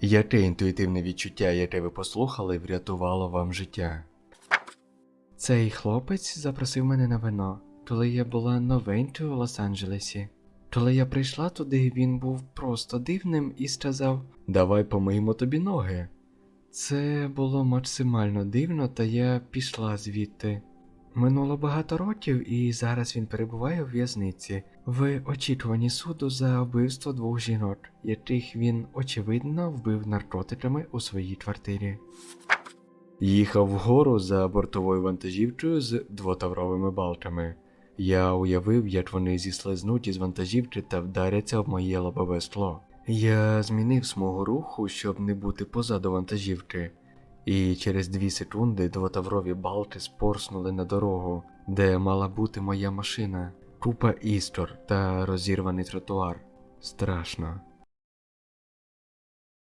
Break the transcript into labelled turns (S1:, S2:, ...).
S1: Яке інтуїтивне відчуття, яке ви послухали, врятувало вам життя? Цей хлопець запросив мене на вино, коли я була новенькою у Лос-Анджелесі. Коли я прийшла туди, він був просто дивним і сказав: Давай помиємо тобі ноги. Це було максимально дивно, та я пішла звідти. Минуло багато років, і зараз він перебуває у в'язниці в очікуванні суду за вбивство двох жінок, яких він очевидно вбив наркотиками у своїй квартирі. Їхав вгору за бортовою вантажівкою з двотавровими балками. Я уявив, як вони зіслизнуть із вантажівки та вдаряться в моє лобове скло. Я змінив смугу руху, щоб не бути позаду вантажівки, і через дві секунди двотаврові балки спорснули на дорогу, де мала бути моя машина, купа іскор та розірваний тротуар. Страшно.